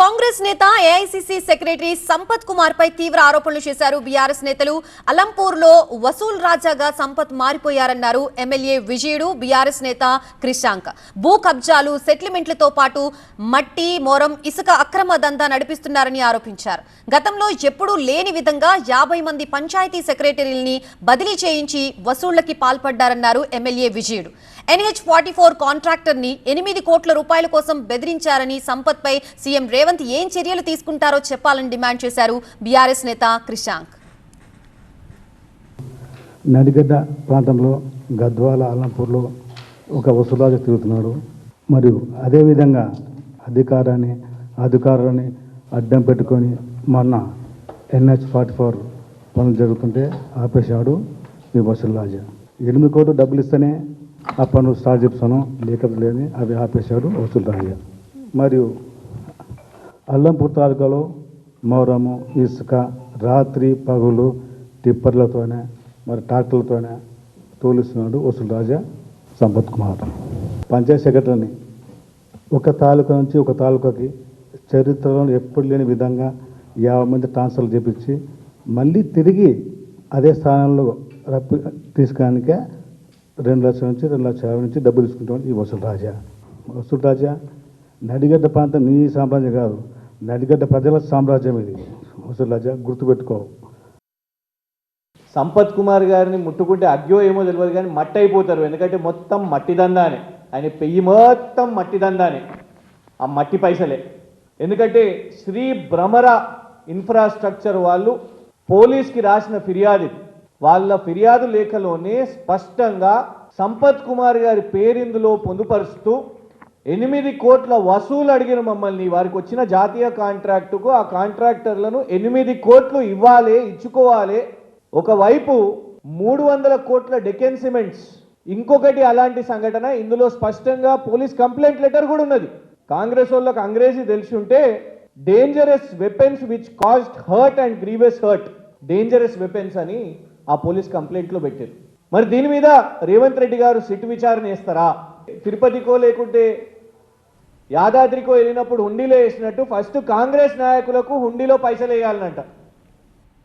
కాంగ్రెస్ నేత AICC secretary Sampath Kumar పై తీవ్ర ఆరోపణలు చేశారు. బీఆర్ఎస్ నేతలు అలంపూర్లో వసూల్ రాజాగా సంపత్ మారిపోయారన్నారు ఎమ్మెల్యే విజయుడు బీఆర్ఎస్ నేత క్రిషాంక్ భూ కబ్జాలు సెటిల్మెంట్లతో పాటు మట్టి మోరం ఇసుక అక్రమ దందా నడిపిస్తున్నారని ఆరోపించారు. గతంలో ఎప్పుడూ లేని విధంగా యాభై మంది పంచాయతీ సెక్రటరీల్ని బదిలీ చేయించి వసూళ్ళకి పాల్పడ్డారన్నారు MLA Vijayudu. NH forty four కాంట్రాక్టర్ని ఎనిమిది కోట్ల రూపాయల కోసం బెదిరించారని సంపత్ పై సీఎం రేవంత్ ఏం చర్యలు తీసుకుంటారో చెప్పాలని డిమాండ్ చేశారు బీఆర్ఎస్ నేత క్రిషాంక్. నడిగడ్డ ప్రాంతంలో గద్వాల అల్లంపూర్లో ఒక వసూలాగా తిరుగుతున్నాడు. మరియు అదేవిధంగా అధికారాన్ని అధికారాన్ని అడ్డం పెట్టుకొని మొన్న ఎన్హెచ్ ఫార్టీ ఫోర్ పనులు జరుగుతుంటే ఆపేశాడు ఈ వసూలాజా ఎనిమిది కోట్లు డబ్బులు ఇస్తేనే ఆ పనులు స్టార్ట్ చెప్తాను లేకపోతే లేని అవి ఆపేశాడు వసూలు రాజా. మరియు అల్లంపూర్ తాలూకాలో మౌరము ఇసుక రాత్రి పగులు టిప్పర్లతోనే మరి ట్రాక్టర్లతోనే తోలిస్తున్నాడు వసూలు రాజా సంపత్ కుమార్. పంచాయత్ సెక్రటరీని ఒక తాలూకా నుంచి ఒక తాలూకాకి చరిత్రలో ఎప్పుడు లేని విధంగా యాభై మంది ట్రాన్స్ఫర్లు చేపించి మళ్ళీ తిరిగి అదే స్థానంలో రప్పి తీసుకోడానికే రెండు లక్షల నుంచి రెండు లక్షల యాభై నుంచి డబ్బులు తీసుకుంటాం ఈ వసూలు రాజా. వసూలు రాజా నడిగడ్డ ప్రాంతం నీ సామ్రాజ్యం కాదు నడిగడ్డ ప్రజల సామ్రాజ్యం ఇది. వసూలు రాజా గుర్తుపెట్టుకో. సంపత్ కుమార్ గారిని ముట్టుకుంటే అగ్యో ఏమో తెలియదు కానీ మట్టి అయిపోతారు ఎందుకంటే మొత్తం మట్టి దందానే. ఆయన పెయ్యి మొత్తం మట్టి దందానే. ఆ మట్టి పైసలే. ఎందుకంటే శ్రీ భ్రమర ఇన్ఫ్రాస్ట్రక్చర్ వాళ్ళు పోలీస్కి రాసిన ఫిర్యాదు వాళ్ళ ఫిర్యాదు లేఖలోనే స్పష్టంగా సంపత్ కుమార్ గారి పేరిందులో పొందుపరుస్తూ ఎనిమిది కోట్ల వసూలు అడిగిన మమ్మల్ని వారికి వచ్చిన జాతీయ కాంట్రాక్టుకు ఆ కాంట్రాక్టర్లను ఎనిమిది కోట్లు ఇవ్వాలి ఇచ్చుకోవాలి. ఒకవైపు మూడు వందల కోట్ల డెకెన్ సిమెంట్స్ ఇంకొకటి అలాంటి సంఘటన ఇందులో స్పష్టంగా పోలీస్ కంప్లైంట్ లెటర్ కూడా ఉన్నది. కాంగ్రెస్ వాళ్ళకి అంగ్రేజీ తెలిసి ఉంటే dangerous weapons which caused hurt and grievous hurt dangerous weapons అని ఆ పోలీస్ కంప్లైంట్లో పెట్టారు. మరి దీని మీద రేవంత్ రెడ్డి గారు సిట్ విచారణ చేస్తారా? తిరుపతికో లేకుంటే యాదాద్రికో వెళ్ళినప్పుడు హుండీలో వేసినట్టు ఫస్ట్ కాంగ్రెస్ నాయకులకు హుండీలో పైసలు వేయాలనంట.